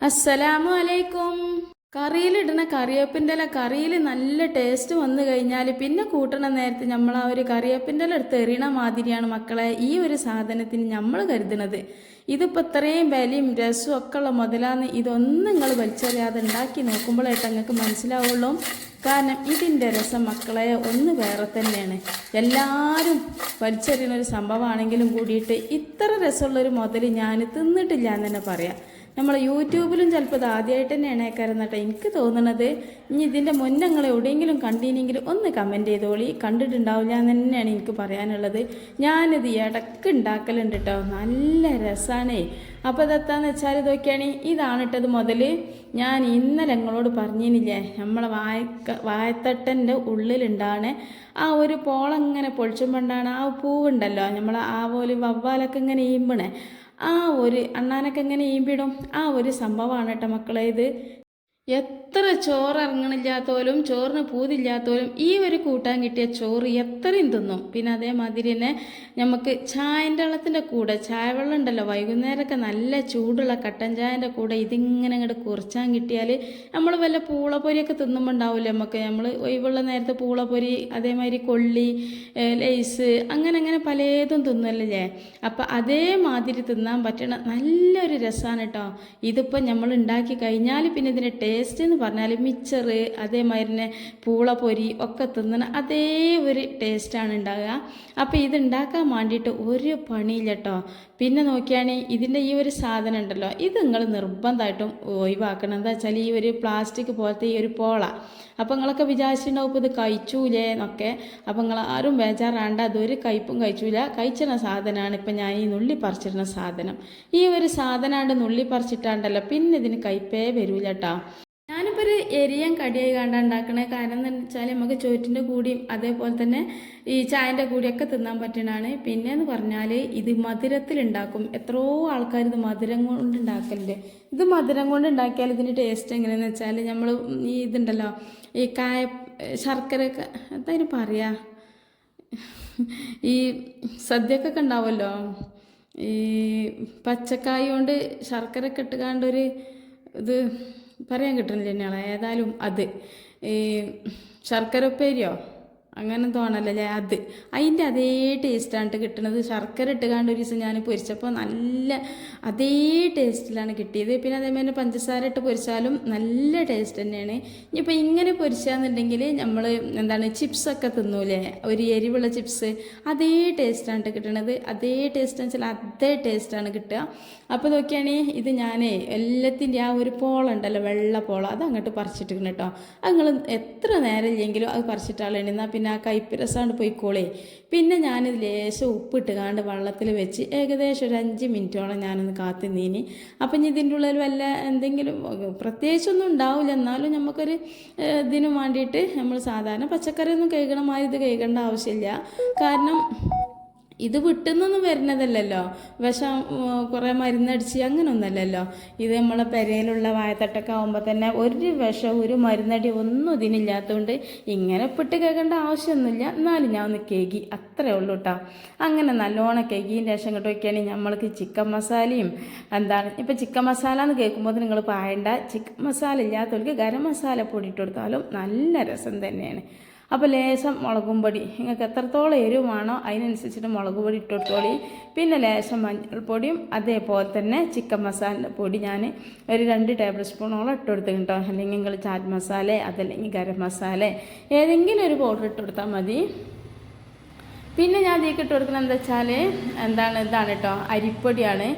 അസ്സലാമു അലൈക്കും. കറിയിലിടുന്ന കറിവേപ്പിന്റെ ഇല കറിയിൽ നല്ല ടേസ്റ്റ് വന്നു കഴിഞ്ഞാൽ പിന്നെ കൂട്ടണ നേരത്ത് നമ്മൾ ആ ഒരു കറിവേപ്പിന്റെ എടുത്ത് എറിയണ മാതിരിയാണ് മക്കളെ ഈ ഒരു സാധനത്തിന് നമ്മൾ കരുതുന്നത്. ഇതിപ്പോൾ ഇത്രയും വിലയും രസവും ഒക്കെ ഉള്ള മുതലാന്ന് ഇതൊന്നും നിങ്ങൾ വലിച്ചെറിയാതെ ഉണ്ടാക്കി നോക്കുമ്പോഴായിട്ട് നിങ്ങൾക്ക് മനസ്സിലാവുള്ളൂ. കാരണം ഇതിന്റെ രസം മക്കളെ ഒന്ന് വേറെ തന്നെയാണ്. എല്ലാവരും വലിച്ചെറിയുന്ന ഒരു സംഭവമാണെങ്കിലും കൂടിയിട്ട് ഇത്ര രസമുള്ളൊരു മുതൽ ഞാൻ തിന്നിട്ടില്ല എന്ന് തന്നെ പറയാം. നമ്മൾ യൂട്യൂബിലും ചിലപ്പോൾ ഇത് ആദ്യമായിട്ട് തന്നെയാണ് ഏക്കാരം കേട്ടോ എനിക്ക് തോന്നുന്നത് ഇനി ഇതിന്റെ മുന്നേ നിങ്ങൾ എവിടെയെങ്കിലും കണ്ടിനെങ്കിൽ ഒന്ന് കമന്റ് ചെയ്തോളി. കണ്ടിട്ടുണ്ടാവില്ല എന്ന് തന്നെയാണ് എനിക്ക് പറയാനുള്ളത്. ഞാനിത് ഇടയ്ക്ക് ഉണ്ടാക്കലുണ്ട് കേട്ടോ നല്ല രസമാണേ അപ്പോൾ ഇതെത്താന്ന് വെച്ചാൽ ഇതൊക്കെയാണ് ഇതാണ് ഇട്ടത് മുതൽ ഞാൻ ഇന്നലെ നിങ്ങളോട് പറഞ്ഞിനില്ലേ നമ്മളെ വായക്ക വായത്തട്ടന്റെ ഉള്ളിലുണ്ടാണ് ആ ഒരു പോളങ്ങനെ പൊളിച്ചുമ്പോണ്ടാണ് ആ പൂവുണ്ടല്ലോ നമ്മൾ ആ പോലെ വവ്വാലൊക്കെ ഇങ്ങനെ ഈമ്പണേ. ആ ഒരു അണ്ണാനൊക്കെ എങ്ങനെ ഈമ്പിടും? ആ ഒരു സംഭവമാണ് കേട്ടോ മക്കളെ ഇത്. എത്ര ചോറ് ഇറങ്ങണില്ലാത്തോലും ചോറിന് പൂതില്ലാത്തോലും ഈ ഒരു കൂട്ടാൻ കിട്ടിയ ചോറ് എത്രയും തിന്നും. പിന്നെ അതേമാതിരി തന്നെ നമുക്ക് ചായന്റെ വെള്ളത്തിന്റെ കൂടെ ചായ വെള്ളം ഉണ്ടല്ലോ വൈകുന്നേരമൊക്കെ നല്ല ചൂടുള്ള കട്ടൻ ചായന്റെ കൂടെ ഇതിങ്ങനെ അങ്ങോട്ട് കുറിച്ചാൻ കിട്ടിയാൽ നമ്മൾ വല്ല പൂളപ്പൊരിയൊക്കെ തിന്നുമ്പോൾ ഉണ്ടാവില്ലേ നമുക്ക് നമ്മൾ ഒഴിവുള്ള നേരത്തെ പൂളപ്പൊരി അതേമാതിരി കൊള്ളി ലേസ് അങ്ങനെ അങ്ങനെ പലതും തിന്നല്ലേ അപ്പം അതേമാതിരി തിന്നാൻ പറ്റണ നല്ലൊരു രസമാണ് കേട്ടോ ഇതിപ്പോൾ നമ്മൾ ഉണ്ടാക്കി കഴിഞ്ഞാൽ പിന്നെ ഇതിന്റെ ടേസ്റ്റ് എന്ന് പറഞ്ഞാൽ മിച്ചർ അതേമാതിരി തന്നെ പൂളപ്പൊരി ഒക്കെ തിന്നണ അതേ ഒരു ടേസ്റ്റാണ് ഉണ്ടാകുക അപ്പോൾ ഇത് ഉണ്ടാക്കാൻ വേണ്ടിയിട്ട് ഒരു പണിയില്ല കേട്ടോ പിന്നെ നോക്കിയാണെങ്കിൽ ഇതിന്റെ ഈ ഒരു സാധനം ഉണ്ടല്ലോ ഇത് നിങ്ങൾ നിർബന്ധമായിട്ടും ഒഴിവാക്കണം. എന്താ വെച്ചാൽ ഈ ഒരു പ്ലാസ്റ്റിക് പോലത്തെ ഈ ഒരു പോള. അപ്പോൾ നിങ്ങളൊക്കെ വിചാരിച്ചിട്ടുണ്ടാവും ഇപ്പോൾ ഇത് കഴിച്ചൂലേ എന്നൊക്കെ. അപ്പോൾ നിങ്ങൾ ആരും ബേജാറാണ്ട് അതൊരു കയ്പും കഴിച്ചൂല. കഴിച്ചിരുന്ന സാധനമാണ് ഇപ്പം ഞാൻ ഈ നുള്ളി പറിച്ചിരുന്ന സാധനം. ഈ ഒരു സാധനമാണ്ട് നുള്ളി പറിച്ചിട്ടാണ്ടല്ലോ പിന്നെ ഇതിന് കയ്പേ വരൂല കേട്ടോ ഞാനിപ്പോൾ ഒരു എരിയൻ കടിയായി കണ്ടാണ് ഉണ്ടാക്കണേ കാരണം എന്ന് വെച്ചാൽ നമുക്ക് ചോറ്റിന്റെ കൂടിയും അതേപോലെ തന്നെ ഈ ചായന്റെ കൂടിയൊക്കെ തിന്നാൻ പറ്റണതാണ്. പിന്നെ എന്ന് പറഞ്ഞാൽ ഇത് മധുരത്തിലുണ്ടാക്കും. എത്രയോ ആൾക്കാർ ഇത് മധുരം കൊണ്ട് ഉണ്ടാക്കലുണ്ട്. ഇത് മധുരം കൊണ്ട് ഉണ്ടാക്കിയാൽ ഇതിന്റെ ടേസ്റ്റ് എങ്ങനെയാണെന്ന് വെച്ചാൽ നമ്മൾ ഈ ഇതുണ്ടല്ലോ ഈ കായ ശർക്കര എന്തായാലും പറയാ? ഈ സദ്യക്കൊക്കെ ഉണ്ടാവുമല്ലോ? ഈ പച്ചക്കായ കൊണ്ട് ശർക്കര ഒക്കെ ഇത് പറയാൻ കിട്ടുന്നില്ല എന്നെയാളെ ഏതായാലും അത്. ശർക്കര ഉപ്പേരിയോ? അങ്ങനെ തോന്നലല്ലേ അത് അതിന്റെ അതേ ടേസ്റ്റാണ് കിട്ടുന്നത് ശർക്കര ഇട്ടുകാണ്ട് ഒരു ദിവസം ഞാൻ പൊരിച്ചപ്പോൾ നല്ല അതേ ടേസ്റ്റിലാണ് കിട്ടിയത്. പിന്നെ അതേമാതിരി പഞ്ചസാര ഇട്ട് പൊരിച്ചാലും നല്ല ടേസ്റ്റ് തന്നെയാണ്. ഇനിയിപ്പോൾ ഇങ്ങനെ പൊരിച്ചാന്നുണ്ടെങ്കിൽ നമ്മൾ എന്താണ് ചിപ്സൊക്കെ തിന്നൂലേ? ഒരു എരിവുള്ള ചിപ്സ് അതേ ടേസ്റ്റാണ് കിട്ടണത്. അതേ ടേസ്റ്റ് വെച്ചാൽ അതേ ടേസ്റ്റാണ് കിട്ടുക. അപ്പോൾ നോക്കിയാണെങ്കിൽ ഇത് ഞാൻ എല്ലാത്തിന്റെ ആ ഒരു പോളുണ്ടല്ലോ വെള്ള പോളം അത് അങ്ങോട്ട് പറിച്ചിട്ടിരിക്കണം കേട്ടോ. അത് നിങ്ങൾ എത്ര നേരം ഇല്ലെങ്കിലും അത് പറിച്ചിട്ടാളേണ്ടി എന്നാൽ പിന്നെ ആ കയ്പ്പ് രസമാണ് പോയിക്കോളേ. പിന്നെ ഞാനിത് ലേശം ഉപ്പിട്ട് കാണ്ട് വെള്ളത്തിൽ വെച്ച് ഏകദേശം ഒരു അഞ്ച് മിനിറ്റോളം ഞാനൊന്ന് കാത്തു നീനി അപ്പം ഇനി ഇതിന്റെ ഉള്ളിൽ വല്ല എന്തെങ്കിലും പ്രത്യേകിച്ചൊന്നും ഉണ്ടാവില്ല എന്നാലും നമുക്കൊരു ഇതിനു വേണ്ടിയിട്ട് നമ്മൾ സാധാരണ പച്ചക്കറിയൊന്നും കഴുകണമാതിരി മാതിരി ഇത് കഴുകേണ്ട ആവശ്യമില്ല. കാരണം ഇത് വിട്ടുന്നൊന്നും വരുന്നതല്ലല്ലോ വിഷം കുറെ മരുന്നടിച്ച് അങ്ങനെയൊന്നുമല്ലല്ലോ ഇത് നമ്മളെ പെരയിലുള്ള വായത്തട്ടൊക്കെ ആകുമ്പോൾ തന്നെ ഒരു വിഷം ഒരു മരുന്നടി ഒന്നും ഇതിനില്ലാത്തതുകൊണ്ട് ഇങ്ങനെ പെട്ട് കേൾക്കേണ്ട ആവശ്യമൊന്നുമില്ല എന്നാലും ഞാൻ ഒന്ന് കേകി അത്രേ ഉള്ളൂ കേട്ടോ അങ്ങനെ നല്ലോണം കേകിയും ശേഷം ഇങ്ങോട്ട് വയ്ക്കുകയാണെങ്കിൽ നമ്മൾക്ക് ചിക്കൻ മസാലയും എന്താണ് ഇപ്പം ചിക്കൻ മസാല എന്ന് കേൾക്കുമ്പോൾ നിങ്ങൾ പായണ്ട ചിക്കൻ മസാല ഇല്ലാത്തവർക്ക് ഗരം മസാല പൊടി ഇട്ട് കൊടുത്താലും നല്ല രസം തന്നെയാണ്. അപ്പോൾ ലേശം മുളകും പൊടി. നിങ്ങൾക്ക് എത്രത്തോളം എരിവാണോ അതിനനുസരിച്ചിട്ട് മുളക് പൊടി ഇട്ടിട്ടോളി പിന്നെ ലേശം മഞ്ഞൾപ്പൊടിയും അതേപോലെ തന്നെ ചിക്കൻ മസാല പൊടി ഞാൻ ഒരു രണ്ട് ടേബിൾ സ്പൂണോളം ഇട്ട് കൊടുത്തു അല്ലെങ്കിൽ നിങ്ങൾ ചാറ്റ് മസാല അതല്ലെങ്കിൽ ഗരം മസാല ഏതെങ്കിലും ഒരു പൗഡർ ഇട്ട് കൊടുത്താൽ മതി. പിന്നെ ഞാൻ ഇതിലേക്ക് ഇട്ട് കൊടുക്കുന്നത് എന്താ വെച്ചാൽ എന്താണ് ഇതാണ് കേട്ടോ അരിപ്പൊടിയാണ്.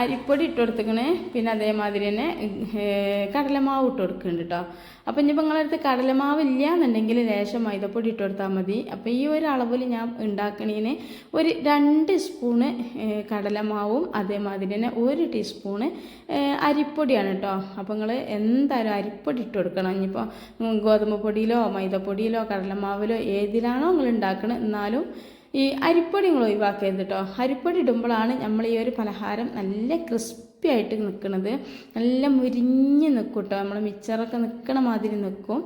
അരിപ്പൊടി ഇട്ട് കൊടുത്തിക്കണേ പിന്നെ അതേമാതിരി തന്നെ കടലമാവ് ഇട്ട് കൊടുക്കുന്നുണ്ട് കേട്ടോ അപ്പം ഇനിയിപ്പോൾ നിങ്ങളടുത്ത് കടലമാവ് ഇല്ല എന്നുണ്ടെങ്കിൽ ലേശം മൈദപ്പൊടി ഇട്ട് കൊടുത്താൽ മതി. അപ്പോൾ ഈ ഒരു അളവിൽ ഞാൻ ഉണ്ടാക്കണേന് ഒരു രണ്ട് സ്പൂണ് കടലമാവും അതേമാതിരി തന്നെ ഒരു ടീസ്പൂണ് അരിപ്പൊടിയാണ് കേട്ടോ അപ്പോൾ നിങ്ങൾ എന്തായാലും അരിപ്പൊടി ഇട്ട് കൊടുക്കണം ഇനിയിപ്പോൾ ഗോതമ്പ് പൊടിയിലോ മൈദപ്പൊടിയിലോ കടലമാവിലോ ഏതിലാണോ നിങ്ങൾ ഉണ്ടാക്കണത് എന്നാലും ഈ അരിപ്പൊടി നിങ്ങൾ ഒഴിവാക്കരുത് കേട്ടോ അരിപ്പൊടി ഇടുമ്പോഴാണ് നമ്മൾ ഈ ഒരു പലഹാരം നല്ല ക്രിസ്പി ക്രിസ്പി ആയിട്ട് നിൽക്കുന്നത് നല്ല മുരിഞ്ഞ് നിൽക്കും കേട്ടോ നമ്മൾ മിച്ചറൊക്കെ നിൽക്കണ മാതിരി നിൽക്കും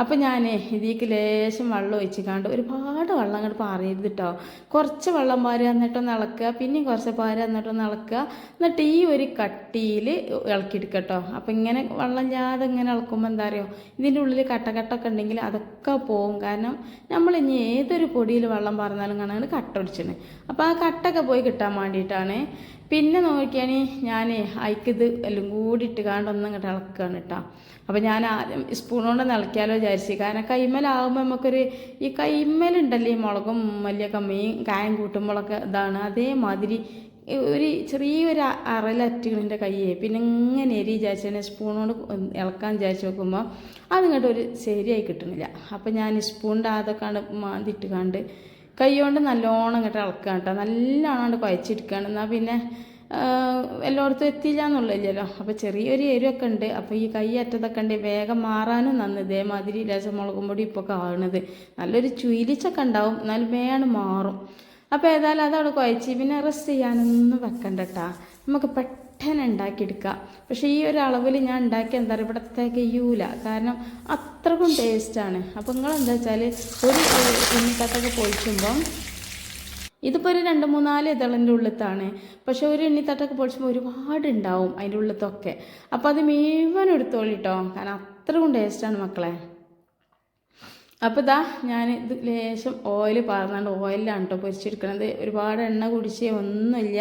അപ്പോൾ ഞാൻ ഇതിലേക്ക് ലേശം വെള്ളം ഒഴിച്ച് കാണ്ട് ഒരുപാട് വെള്ളം അങ്ങോട്ട് പാറിയത് കേട്ടോ കുറച്ച് വെള്ളം പാരി എന്നിട്ടൊന്ന് ഇളക്കുക. പിന്നെയും കുറച്ച് പാരി എന്നിട്ടൊന്ന് ഇളക്കുക. എന്നിട്ട് ഈ ഒരു കട്ടിയിൽ ഇളക്കിയെടുക്കുക കേട്ടോ അപ്പോൾ ഇങ്ങനെ വെള്ളം ഇല്ലാതെ ഇങ്ങനെ ഇളക്കുമ്പോൾ എന്താ അറിയോ? ഇതിന്റെ ഉള്ളിൽ കട്ടകട്ടൊക്കെ ഉണ്ടെങ്കിൽ അതൊക്കെ പോകും കാരണം നമ്മൾ ഇനി ഏതൊരു പൊടിയിൽ വെള്ളം പറഞ്ഞാലും കാണാൻ കട്ട ഒടിച്ചിന്. അപ്പോൾ ആ കട്ടൊക്കെ പോയി കിട്ടാൻ വേണ്ടിയിട്ടാണ് പിന്നെ നോക്കിയാണ് ഞാൻ അയക്കിത് എല്ലാം കൂടി ഇട്ട് കാണ്ട് ഒന്നും ഇങ്ങോട്ട് ഇളക്കുകയാണ് കേട്ടോ അപ്പോൾ ഞാൻ ആദ്യം സ്പൂൺ കൊണ്ട് ഇളക്കിയാലോ വിചാരിച്ചു. കാരണം കൈമലാകുമ്പോൾ നമുക്കൊരു ഈ കൈമലുണ്ടല്ലോ മുളകും വലിയ കമ്മിയും കായം കൂട്ടുമ്പോഴൊക്കെ ഇതാണ് അതേമാതിരി ഒരു ചെറിയൊരു അറലറ്റുകളിന്റെ കയ്യെ. പിന്നെ ഇങ്ങനെ എരി വിചാരിച്ചതിനെ സ്പൂൺ കൊണ്ട് ഇളക്കാൻ വിചാരിച്ച് നോക്കുമ്പോൾ അതിങ്ങോട്ട് ഒരു ശരിയായി കിട്ടുന്നില്ല അപ്പോൾ ഞാൻ സ്പൂണിന്റെ അതൊക്കെ മാന്തിട്ട് കണ്ട് കൈ കൊണ്ട് നല്ലോണം ഇങ്ങോട്ട് ഇളക്കുക കേട്ടോ നല്ലോണം കുഴച്ചെടുക്കുകയാണ് എന്നാൽ പിന്നെ എല്ലായിടത്തും എത്തിയില്ല എന്നുള്ളതില്ലല്ലോ അപ്പോൾ ചെറിയൊരു എരിവൊക്കെ ഉണ്ട്. അപ്പോൾ ഈ കൈ അറ്റത്തൊക്കെ ഉണ്ട്. വേഗം മാറാനും നന്ന് ഇതേമാതിരി രസമുളകും പൊടി ഇപ്പോൾ കാണുന്നത് നല്ലൊരു ചുയിലിച്ചൊക്കെ ഉണ്ടാവും. എന്നാലും വേണം മാറും. അപ്പോൾ ഏതായാലും അതവിടെ കുഴച്ച് പിന്നെ റെസ്റ്റ് ചെയ്യാനൊന്നും വെക്കണ്ട കേട്ടാ നമുക്ക് പെട്ടെന്ന് ഉണ്ടാക്കിയെടുക്കാം പക്ഷേ ഈ ഒരു അളവിൽ ഞാൻ ഉണ്ടാക്കി എന്താ പറയുക ഇവിടെ തികയൂല. കാരണം അത്രക്കും ടേസ്റ്റാണ് അപ്പോൾ നിങ്ങൾ എന്താ വെച്ചാൽ ഒരു ഉണ്ണിക്കട്ടൊക്കെ പൊളിക്കുമ്പം ഇതിപ്പോൾ ഒരു രണ്ട് മൂന്നാൽ ഇതളിന്റെ ഉള്ളിത്താണ്. പക്ഷേ ഒരു എണ്ണിത്തട്ടൊക്കെ പൊളിച്ചുമ്പോൾ ഒരുപാട് ഉണ്ടാവും അതിന്റെ ഉള്ളിത്തൊക്കെ. അപ്പോൾ അത് മുഴുവൻ എടുത്തോളിട്ടോ കാരണം അത്രയും ടേസ്റ്റാണ് മക്കളെ. അപ്പോൾ ഇതാ ഞാൻ ഇത് ലേശം ഓയിൽ പറഞ്ഞുകൊണ്ട് ഓയിലാണ് കേട്ടോ പൊരിച്ചെടുക്കണത്. ഒരുപാട് എണ്ണ കുടിച്ചേ ഒന്നുമില്ല.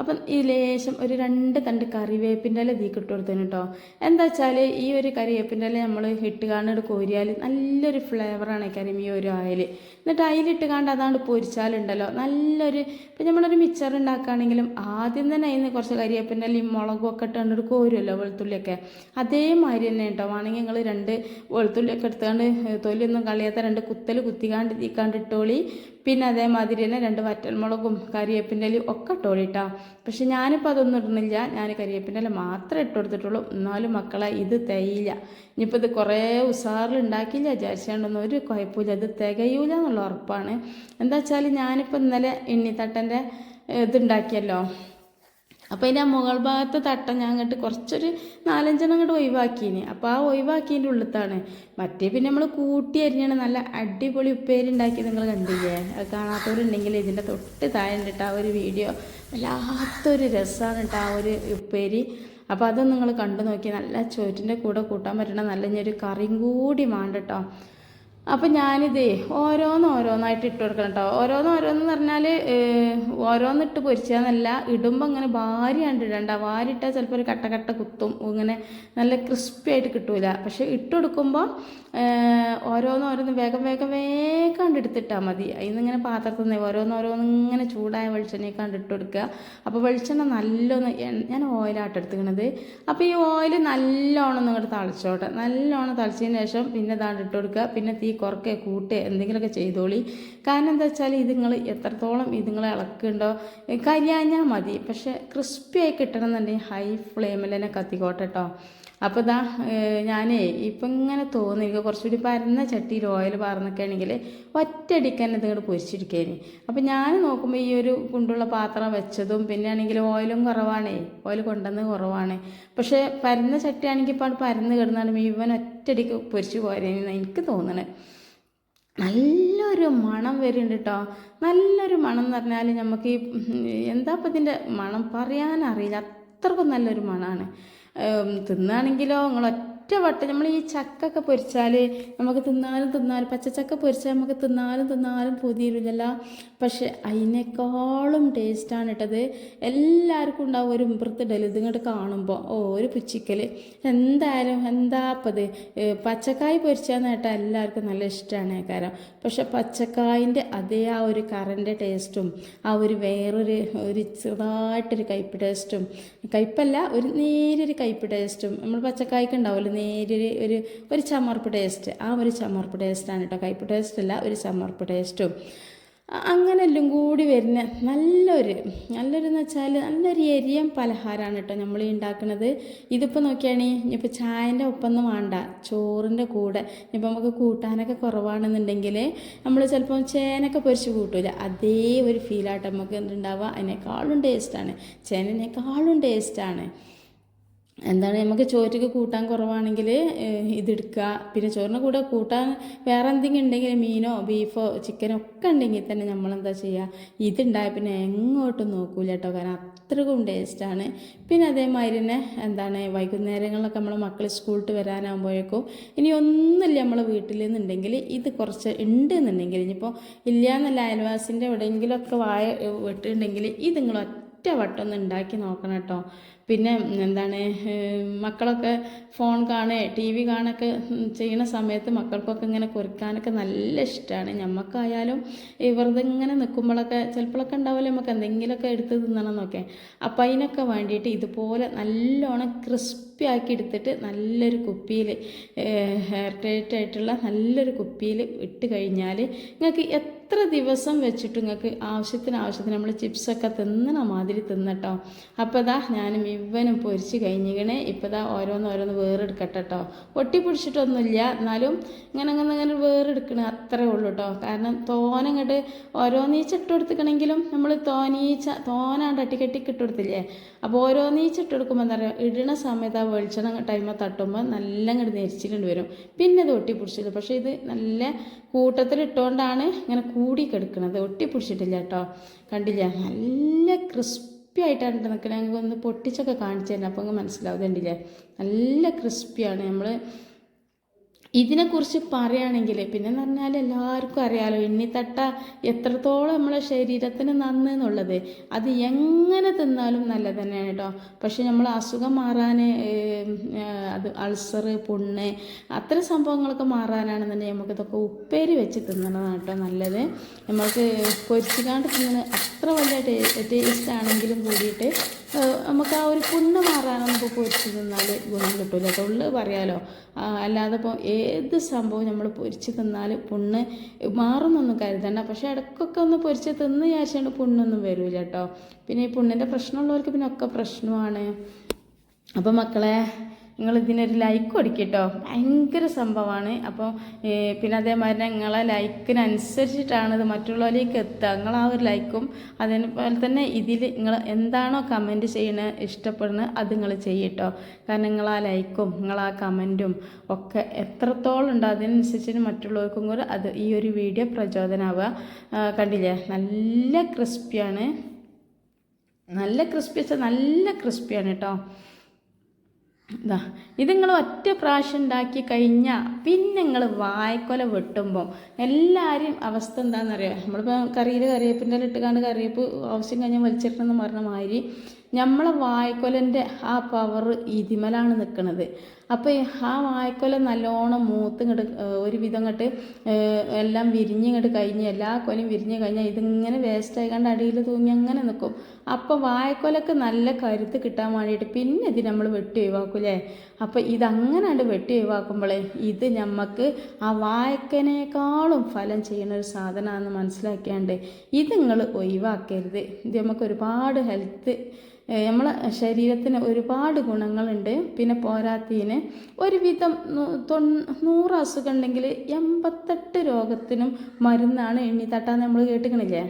അപ്പം ഈ ലേശം ഒരു രണ്ട് തണ്ട് കറിവേപ്പിന്റെ ഇല തീ ഇട്ട് കൊടുത്തതിന് കേട്ടോ എന്താ വെച്ചാൽ ഈ ഒരു കറിവേപ്പിന്റെ ഇല നമ്മൾ ഇട്ട് കാണുന്നത് കോരിയാൽ നല്ലൊരു ഫ്ലേവറാണ് കരിമീ ഒരു ആയിൽ എന്നിട്ട് അതിലിട്ട് കാണ്ട് അതാണ്ട് പൊരിച്ചാലുണ്ടല്ലോ. നല്ലൊരു ഇപ്പം നമ്മളൊരു മിച്ചർ ഉണ്ടാക്കുകയാണെങ്കിലും ആദ്യം തന്നെ അതിന് കുറച്ച് കറിവേപ്പിന്റെ ഇലയും മുളകും ഒക്കെ കണ്ടിട്ട് കോരുമല്ലോ വെളുത്തുള്ളിയൊക്കെ. അതേമാതിരി തന്നെ കേട്ടോ വേണമെങ്കിൽ നിങ്ങൾ രണ്ട് വെളുത്തുള്ളിയൊക്കെ എടുത്തുകൊണ്ട് തൊലിയൊന്നും കളയാത്ത രണ്ട് കുത്തൽ കുത്തിക്കാണ്ട് തീക്കാണ്ട് ഇട്ടോളി. പിന്നെ അതേമാതിരി തന്നെ രണ്ട് വറ്റൽമുളകും കരിയേപ്പിന്റെ ഇലയും ഒക്കെ ഇട്ടോളിട്ടാ. പക്ഷെ ഞാനിപ്പോൾ അതൊന്നും ഇടുന്നില്ല. ഞാൻ കരിയേപ്പിന്റെ ഇല മാത്രമേ ഇട്ട് കൊടുത്തിട്ടുള്ളൂ. എന്നാലും മക്കളെ ഇത് തികയില്ല ഇനിയിപ്പോൾ ഇത് കുറേ ഉസാറിൽ ഉണ്ടാക്കിയില്ല. വിചാരിച്ചുകൊണ്ടൊന്നും ഒരു കുഴപ്പമില്ല. ഇത് തികയൂല എന്നുള്ള ഉറപ്പാണ്. എന്താ വെച്ചാൽ ഞാനിപ്പോൾ ഇന്നലെ എണ്ണിത്തട്ടന്റെ ഇതുണ്ടാക്കിയല്ലോ അപ്പോൾ അതിന്റെ ആ മുകൾ ഭാഗത്തെ തട്ട ഞാൻ അങ്ങോട്ട് കുറച്ചൊരു നാലഞ്ചെണ്ണം അങ്ങോട്ട് ഒഴിവാക്കിയിന് അപ്പോൾ ആ ഒഴിവാക്കിയതിന്റെ ഉള്ളിത്താണ്. മറ്റേ പിന്നെ നമ്മൾ കൂട്ടി അരിഞ്ഞാണ് നല്ല അടിപൊളി ഉപ്പേരി ഉണ്ടാക്കി നിങ്ങൾ കണ്ടില്ലേ? അത് കാണാത്തവരുണ്ടെങ്കിൽ ഇതിന്റെ തൊട്ട് താഴെ ആ ഒരു വീഡിയോ വല്ലാത്തൊരു രസമാണ് കേട്ടോ ആ ഒരു ഉപ്പേരി. അപ്പോൾ അതും നിങ്ങൾ കണ്ടു നോക്കി നല്ല ചോറ്റിന്റെ കൂടെ കൂട്ടാൻ പറ്റണ നല്ല ഇനി ഒരു കറിയും കൂടി വേണ്ട കേട്ടോ അപ്പം ഞാനിതേ ഓരോന്ന് ഓരോന്നായിട്ട് ഇട്ട് കൊടുക്കണം കേട്ടോ ഓരോന്ന് ഓരോന്ന് പറഞ്ഞാൽ ഓരോന്നിട്ട് പൊരിച്ചാന്നല്ല ഇടുമ്പോൾ ഇങ്ങനെ വാരിയാണ്ട് ഇടണ്ട. വാരിട്ടാൽ ചിലപ്പോൾ ഒരു കട്ട കട്ട കുത്തും ഇങ്ങനെ നല്ല ക്രിസ്പി ആയിട്ട് കിട്ടൂല. പക്ഷെ ഇട്ട് കൊടുക്കുമ്പോൾ ഓരോന്ന് ഓരോന്ന് വേഗം വേഗം വേഗം എടുത്തിട്ടാൽ മതി. അതിന്ന് ഇങ്ങനെ പാത്രത്തിൽ നിന്ന് ഓരോന്ന് ഓരോന്ന് ഇങ്ങനെ ചൂടായ വെളിച്ചെണ്ണയൊക്കെ ഇട്ട് കൊടുക്കുക. അപ്പോൾ വെളിച്ചെണ്ണ നല്ലൊന്ന് ഞാൻ ഓയിലാട്ട് എടുത്തിക്കണത്. അപ്പോൾ ഈ ഓയിൽ നല്ലോണം നിങ്ങളുടെ തളിച്ചോട്ടെ. നല്ലോണം തളിച്ചതിന് ശേഷം പിന്നെ ഇതാണ്ട് ഇട്ട് കൊടുക്കുക. പിന്നെ തീ കുറക്കെ കൂട്ടുക എന്തെങ്കിലുമൊക്കെ ചെയ്തോളി. കാരണം എന്താ വെച്ചാൽ ഇത് നിങ്ങൾ എത്രത്തോളം ഇത് നിങ്ങളെ ഇളക്കുന്നുണ്ടോ കരിയാഞ്ഞാൽ മതി. പക്ഷെ ക്രിസ്പി ആയി കിട്ടണമെന്നുണ്ടെങ്കിൽ ഹൈ ഫ്ലെയിമിൽ തന്നെ കത്തിക്കോട്ടെ കേട്ടോ അപ്പോൾ ഇതാ ഞാനേ ഇപ്പം ഇങ്ങനെ തോന്നി എനിക്ക് കുറച്ചുകൂടി പരന്ന ചട്ടിയിൽ ഓയിൽ പറന്നൊക്കെയാണെങ്കിൽ ഒറ്റയടിക്ക് തന്നെ ഇതിങ്ങോട്ട് പൊരിച്ചിരിക്കേനി. അപ്പം ഞാൻ നോക്കുമ്പോൾ ഈ ഒരു കുണ്ടുള്ള പാത്രം വെച്ചതും പിന്നെ ആണെങ്കിൽ ഓയിലും കുറവാണേ. ഓയിൽ കൊണ്ടുവന്ന് കുറവാണ്. പക്ഷേ പരന്ന ചട്ടിയാണെങ്കിൽ ഇപ്പോൾ പരന്ന് കിടന്നാണ് ഇവൻ ഒറ്റയടിക്ക് പൊരിച്ച് പോരേന്ന് എനിക്ക് തോന്നണേ. നല്ലൊരു മണം വരുന്നുണ്ട് കേട്ടോ നല്ലൊരു മണം എന്ന് പറഞ്ഞാൽ നമുക്ക് ഈ എന്താ ഇപ്പം ഇതിന്റെ മണം പറയാനറിയില്ല അത്രക്കും നല്ലൊരു മണമാണ് തിന്നാണെങ്കിലോ നിങ്ങൾ ഒറ്റ വട്ടം നമ്മൾ ഈ ചക്കൊക്കെ പൊരിച്ചാൽ നമുക്ക് തിന്നാലും തിന്നാലും പച്ചച്ചക്ക പൊരിച്ചാൽ നമുക്ക് തിന്നാലും തിന്നാലും പുതിയില്ല പക്ഷെ അതിനേക്കാളും ടേസ്റ്റാണ് ഇട്ടത്. എല്ലാവർക്കും ഉണ്ടാവും ഒരു ഇമ്പൃത്തിടൽ ഇതിങ്ങോട്ട് കാണുമ്പോൾ ഓ ഒരു പുച്ചിക്കൽ എന്തായാലും എന്താ അപ്പത് പച്ചക്കായ് പൊരിച്ചാന്ന് കേട്ടാൽ എല്ലാവർക്കും നല്ല ഇഷ്ടമാണ് കാരണം പക്ഷെ പച്ചക്കായിന്റെ അതേ ആ ഒരു കറന്റെ ടേസ്റ്റും ആ ഒരു വേറൊരു ഒരു ചെറുതായിട്ടൊരു കയ്പ്പ് ടേസ്റ്റും കയ്പ്പല്ല ഒരു നേരൊരു കയ്പ്പ് ടേസ്റ്റും നമ്മൾ പച്ചക്കായ്ക്ക് ഉണ്ടാവുമല്ലോ നേരൊരു ഒരു ഒരു ചമർപ്പ് ടേസ്റ്റ് ആ ഒരു ചമർപ്പ് ടേസ്റ്റാണ് കേട്ടോ കയ്പ്പ് ടേസ്റ്റ് അല്ല ഒരു ചമർപ്പ് ടേസ്റ്റും അങ്ങനെ എല്ലാം കൂടി വരുന്ന നല്ലൊരു നല്ലൊരു എന്ന് വെച്ചാൽ നല്ലൊരു എരിയൻ പലഹാരമാണ് കേട്ടോ നമ്മൾ ഉണ്ടാക്കുന്നത്. ഇതിപ്പോൾ നോക്കിയാണെങ്കിൽ ഇനിയിപ്പോൾ ചായന്റെ ഒപ്പൊന്നും വേണ്ട. ചോറിന്റെ കൂടെ. ഇനിയിപ്പോൾ നമുക്ക് കൂട്ടാനൊക്കെ കുറവാണെന്നുണ്ടെങ്കിൽ നമ്മൾ ചിലപ്പോൾ ചേനൊക്കെ പൊരിച്ച് കൂട്ടില്ല അതേ ഒരു ഫീലായിട്ട് നമുക്ക് എന്തുണ്ടാവുക. അതിനേക്കാളും ടേസ്റ്റാണ് ചേനേക്കാളും ടേസ്റ്റാണ് എന്താണ് നമുക്ക് ചോറ്റക്ക് കൂട്ടാൻ കുറവാണെങ്കിൽ ഇതെടുക്കുക പിന്നെ ചോറിന് കൂടെ കൂട്ടാൻ വേറെ എന്തെങ്കിലും ഉണ്ടെങ്കിൽ മീനോ ബീഫോ ചിക്കനോ ഒക്കെ ഉണ്ടെങ്കിൽ തന്നെ നമ്മളെന്താ ചെയ്യുക ഇതുണ്ടായ പിന്നെ എങ്ങോട്ടും നോക്കൂല കേട്ടോ. കാരണം അത്രക്കും ടേസ്റ്റാണ് പിന്നെ അതേമാതിരി തന്നെ എന്താണ് വൈകുന്നേരങ്ങളിലൊക്കെ നമ്മളെ മക്കൾ സ്കൂളിട്ട് വരാനാകുമ്പോഴേക്കും ഇനി ഒന്നുമില്ല നമ്മളെ വീട്ടിൽ നിന്നുണ്ടെങ്കിൽ ഇത് കുറച്ച് ഉണ്ട് എന്നുണ്ടെങ്കിൽ ഇനിയിപ്പോൾ ഇല്ല എന്നല്ല അയൽവാസിന്റെ എവിടെയെങ്കിലുമൊക്കെ വായ വെട്ടുണ്ടെങ്കിൽ ഇത് നിങ്ങൾ വട്ടം ഒന്ന് ഉണ്ടാക്കി നോക്കണം കേട്ടോ പിന്നെ എന്താണ് മക്കളൊക്കെ ഫോൺ കാണേ ടി വി കാണൊക്കെ ചെയ്യുന്ന സമയത്ത് മക്കൾക്കൊക്കെ ഇങ്ങനെ കുറിക്കാനൊക്കെ നല്ല ഇഷ്ടമാണ് ഞമ്മക്കായാലും ഇവർത് ഇങ്ങനെ നിൽക്കുമ്പോഴൊക്കെ ചിലപ്പോഴൊക്കെ ഉണ്ടാവില്ല നമുക്ക് എന്തെങ്കിലുമൊക്കെ എടുത്ത് തിന്നണം എന്നൊക്കെ അപ്പം അതിനൊക്കെ വേണ്ടിയിട്ട് ഇതുപോലെ നല്ലോണം ക്രിസ്പി ആക്കി എടുത്തിട്ട് നല്ലൊരു കുപ്പിയിൽ ഹെയർ ടൈറ്റ് ആയിട്ടുള്ള നല്ലൊരു കുപ്പിയിൽ ഇട്ട് കഴിഞ്ഞാൽ നിങ്ങൾക്ക് എത്ര ദിവസം വെച്ചിട്ട് നിങ്ങൾക്ക് ആവശ്യത്തിന് ആവശ്യത്തിന് നമ്മൾ ചിപ്സൊക്കെ തിന്നണ മാതിരി തിന്നട്ടോ. അപ്പോൾ ഇതാ ഞാനും ഇവനും പൊരിച്ച് കഴിഞ്ഞിക്കണേ. ഇപ്പോൾ ഇതാ ഓരോന്ന് ഓരോന്ന് വേറെടുക്കട്ടെ കേട്ടോ ഒട്ടിപ്പിടിച്ചിട്ടൊന്നുമില്ല എന്നാലും ഇങ്ങനെ അങ്ങനെ ഇങ്ങനെ വേറെടുക്കണ അത്രേ ഉള്ളൂ കേട്ടോ കാരണം തോനങ്ങോട്ട് ഓരോന്നീച്ച ഇട്ട് കൊടുത്തിക്കണമെങ്കിലും നമ്മൾ തോനീച്ച തോനാണ്ട് അട്ടിക്കെട്ടിക്ക് ഇട്ട് കൊടുത്തില്ലേ? അപ്പോൾ ഓരോന്നീച്ച ഇട്ട് കൊടുക്കുമ്പോൾ എന്താ പറയുക ഇടണ സമയത്ത് ആ വെളിച്ചെണ്ണ ടൈമ തട്ടുമ്പോൾ നല്ല ഇങ്ങോട്ട് നെരിച്ചിട്ടുണ്ട് വരും. പിന്നെ ഇത് ഒട്ടി പക്ഷേ ഇത് നല്ല കൂട്ടത്തിലിട്ടുകൊണ്ടാണ് ഇങ്ങനെ കൂടി കിടക്കുന്നത് ഒട്ടിപ്പിടിച്ചിട്ടില്ല കേട്ടോ കണ്ടില്ല? നല്ല ക്രിസ്പി ആയിട്ടാണ് നിൽക്കുന്നത് ഞങ്ങൾക്ക് ഒന്ന് പൊട്ടിച്ചൊക്കെ കാണിച്ചു തരണം അപ്പോൾ മനസ്സിലാവും. കണ്ടില്ലേ നല്ല ക്രിസ്പിയാണ് നമ്മൾ ഇതിനെക്കുറിച്ച് പറയുകയാണെങ്കിൽ പിന്നെ എന്ന് പറഞ്ഞാൽ എല്ലാവർക്കും അറിയാലോ എണ്ണിത്തട്ട എത്രത്തോളം നമ്മളെ ശരീരത്തിന് നന്ന് എന്നുള്ളത്. അത് എങ്ങനെ തിന്നാലും നല്ലത് തന്നെയാണ് കേട്ടോ. പക്ഷെ നമ്മൾ അസുഖം മാറാൻ അത് അൾസർ പുണ്ണ് അത്തരം സംഭവങ്ങളൊക്കെ മാറാനാണെന്നുണ്ടെങ്കിൽ നമുക്കിതൊക്കെ ഉപ്പേരി വെച്ച് തിന്നണതാണ് കേട്ടോ നല്ലത്. നമ്മൾക്ക് പൊരിച്ചുകാണ്ട് തിന്നണ അത്ര വലിയ ടേ ടേസ്റ്റ് ആണെങ്കിലും കൂടിയിട്ട് നമുക്ക് ആ ഒരു പുണ്ണ് മാറാൻ നമുക്ക് പൊരിച്ച് തിന്നാൽ ഗുണം കിട്ടില്ല തൊള്ള് പറയാലോ. അല്ലാതെ ഇപ്പോൾ ഏത് സംഭവം നമ്മൾ പൊരിച്ച് തിന്നാൽ പുണ്ണ് മാറുന്നൊന്നും കരുതണ്ട. പക്ഷേ ഇടയ്ക്കൊക്കെ ഒന്ന് പൊരിച്ച് തിന്ന് വിചാരിച്ചാണ് പുണ്ണൊന്നും വരില്ല കേട്ടോ. പിന്നെ ഈ പുണ്ണിന്റെ പ്രശ്നമുള്ളവർക്ക് പിന്നെ ഒക്കെ പ്രശ്നമാണ്. അപ്പോൾ മക്കളെ നിങ്ങൾ ഇതിനൊരു ലൈക്ക് കൊടുക്കട്ടോ. ഭയങ്കര സംഭവമാണ്. അപ്പോൾ പിന്നെ അതേമാതിരി നിങ്ങളെ ലൈക്കിനനുസരിച്ചിട്ടാണ് ഇത് മറ്റുള്ളവരിലേക്ക് എത്തുക. നിങ്ങൾ ആ ഒരു ലൈക്കും അതേപോലെ തന്നെ ഇതിൽ നിങ്ങൾ എന്താണോ കമന്റ് ചെയ്യണ ഇഷ്ടപ്പെടുന്നത് അത് നിങ്ങൾ ചെയ്യട്ടോ. കാരണം നിങ്ങൾ ആ ലൈക്കും നിങ്ങൾ ആ കമന്റും ഒക്കെ എത്രത്തോളം ഉണ്ടോ അതിനനുസരിച്ച് മറ്റുള്ളവർക്കും കൂടെ അത് ഈ ഒരു വീഡിയോ പ്രചോദനമാവുക കണ്ടില്ലേ? നല്ല ക്രിസ്പിയാണ് നല്ല ക്രിസ്പി വെച്ചാൽ നല്ല ക്രിസ്പിയാണ് കേട്ടോ. ഇതാ ഇത് നിങ്ങൾ ഒറ്റ പ്രാവശ്യം ഉണ്ടാക്കി കഴിഞ്ഞാൽ പിന്നെ നിങ്ങൾ വായ്ക്കൊല വെട്ടുമ്പോൾ എല്ലാവരും അവസ്ഥ എന്താണെന്നറിയാം നമ്മളിപ്പോൾ കറിയിൽ കറിയപ്പിന്റെ ഇട്ട് കണ്ട് കറിവേപ്പ് ആവശ്യം കഴിഞ്ഞാൽ വലിച്ചിട്ടെന്ന് പറഞ്ഞ മാതിരി നമ്മളെ വായ്ക്കൊലന്റെ ആ പവർ ഇതിമലാണ് നിൽക്കുന്നത് അപ്പോൾ ആ വായ്ക്കൊല നല്ലോണം മൂത്ത് ഇങ്ങോട്ട് ഒരുവിധം ഇങ്ങോട്ട് എല്ലാം വിരിഞ്ഞിങ്ങോട്ട് കഴിഞ്ഞ് എല്ലാ കൊലയും വിരിഞ്ഞ് കഴിഞ്ഞാൽ ഇതിങ്ങനെ വേസ്റ്റ് ആയിക്കാണ്ട് അടിയിൽ തൂങ്ങി അങ്ങനെ നിൽക്കും അപ്പോൾ വായ്ക്കൊലക്ക് നല്ല കരുത്ത് കിട്ടാൻ വേണ്ടിയിട്ട് പിന്നെ ഇത് നമ്മൾ വെട്ടി ഒഴിവാക്കൂലേ അപ്പോൾ ഇതങ്ങനാണ്ട് വെട്ടി ഒഴിവാക്കുമ്പോഴേ ഇത് നമുക്ക് ആ വായ്ക്കനേക്കാളും ഫലം ചെയ്യുന്ന ഒരു സാധനമാണെന്ന് മനസ്സിലാക്കിയാണ്ട് ഇത് നിങ്ങൾ ഒഴിവാക്കരുത്. ഇത് നമുക്ക് ഒരുപാട് ഹെൽത്ത് നമ്മളെ ശരീരത്തിന് ഒരുപാട് ഗുണങ്ങളുണ്ട്. പിന്നെ പോരാത്തതിന് ഒരുവിധം നൂറ് അസുഖം ഉണ്ടെങ്കിൽ എൺപത്തെട്ട് രോഗത്തിനും മരുന്നാണ് എണ്ണിത്തട്ടാന്ന് നമ്മൾ കേട്ടിക്കണില്ലേ?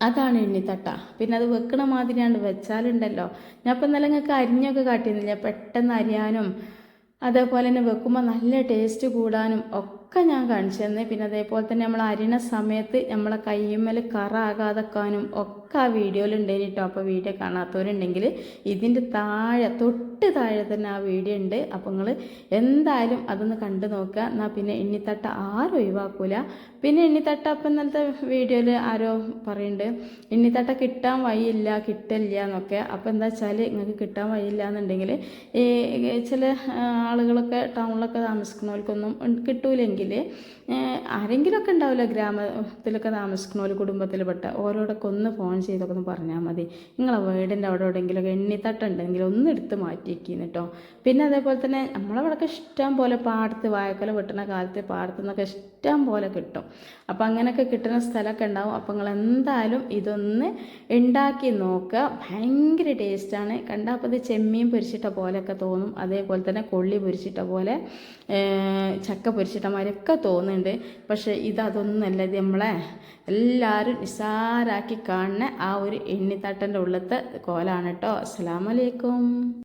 അതാണ് എണ്ണിത്തട്ട. പിന്നെ അത് വെക്കണ മാതിരിയാണ് വെച്ചാലുണ്ടല്ലോ. ഞാൻ ഇപ്പം ഇന്നലെ നിങ്ങൾക്ക് അരിഞ്ഞൊക്കെ കാട്ടിയിരുന്നില്ല? പെട്ടെന്ന് അരിയാനും അതേപോലെ തന്നെ വെക്കുമ്പോൾ നല്ല ടേസ്റ്റ് കൂടാനും ഒക്കെ ഞാൻ കാണിച്ചു തന്നെ. പിന്നെ അതേപോലെ തന്നെ നമ്മൾ അരിണ സമയത്ത് നമ്മളെ കയ്യുമ്മൽ കറ ആകാതെക്കാനും ഒക്കെ ആ വീഡിയോയിൽ ഉണ്ടായിന് കേട്ടോ അപ്പോൾ വീഡിയോ കാണാത്തവരുണ്ടെങ്കിൽ ഇതിന്റെ താഴെ തൊട്ട് താഴെ തന്നെ ആ വീഡിയോ ഉണ്ട്. അപ്പോൾ നിങ്ങൾ എന്തായാലും അതൊന്ന് കണ്ടു നോക്കുക. എന്നാൽ പിന്നെ എണ്ണിത്തട്ട ആരും ഒഴിവാക്കൂല. പിന്നെ എണ്ണിത്തട്ട അപ്പം ഇന്നലത്തെ വീഡിയോയിൽ ആരോ പറയുന്നുണ്ട് എണ്ണിത്തട്ട കിട്ടാൻ വഴിയില്ല കിട്ടില്ല എന്നൊക്കെ. അപ്പോൾ എന്താ വെച്ചാൽ നിങ്ങൾക്ക് കിട്ടാൻ വഴിയില്ല എന്നുണ്ടെങ്കിൽ ഈ ചില ആളുകളൊക്കെ ടൗണിലൊക്കെ താമസിക്കുന്നവർക്കൊന്നും ഉം കിട്ടൂലെങ്കിൽ ആരെങ്കിലുമൊക്കെ ഉണ്ടാവില്ല ഗ്രാമത്തിലൊക്കെ താമസിക്കുന്ന ഒരു കുടുംബത്തിൽപ്പെട്ട ഓരോടൊക്കെ ഒന്ന് ഫോൺ ചെയ്തൊക്കെ ഒന്ന് പറഞ്ഞാൽ മതി. നിങ്ങളെ വീടിന്റെ അവിടെ എവിടെയെങ്കിലുമൊക്കെ എണ്ണിത്തട്ടുണ്ടെങ്കിൽ ഒന്ന് എടുത്ത് മാറ്റി മാറ്റിയിരിക്കുന്നു കേട്ടോ പിന്നെ അതേപോലെ തന്നെ നമ്മളവിടെയൊക്കെ ഇഷ്ടം പോലെ പാടത്ത് വായക്കല വെട്ടുന്ന കാലത്ത് പാടത്തു നിന്നൊക്കെ ഇഷ്ടം പോലെ കിട്ടും. അപ്പം അങ്ങനെയൊക്കെ കിട്ടുന്ന സ്ഥലമൊക്കെ ഉണ്ടാവും. അപ്പം നിങ്ങൾ എന്തായാലും ഇതൊന്ന് ഉണ്ടാക്കി നോക്കുക. ഭയങ്കര ടേസ്റ്റാണ് കണ്ടാൽ അപ്പോൾ ഇത് ചെമ്മീൻ പൊരിച്ചിട്ട പോലെയൊക്കെ തോന്നും. അതേപോലെ തന്നെ കൊള്ളി പൊരിച്ചിട്ട പോലെ ചക്ക പൊരിച്ചിട്ട മാതിരിയൊക്കെ തോന്നുന്നുണ്ട്. പക്ഷേ ഇതതൊന്നുമല്ല ഇത് നമ്മളെ എല്ലാവരും നിസാരാക്കി കാണുന്ന ആ ഒരു എണ്ണിത്തട്ടന്റെ ഉള്ളത്തെ കോലാണ് കേട്ടോ. അസ്സലാമലൈക്കും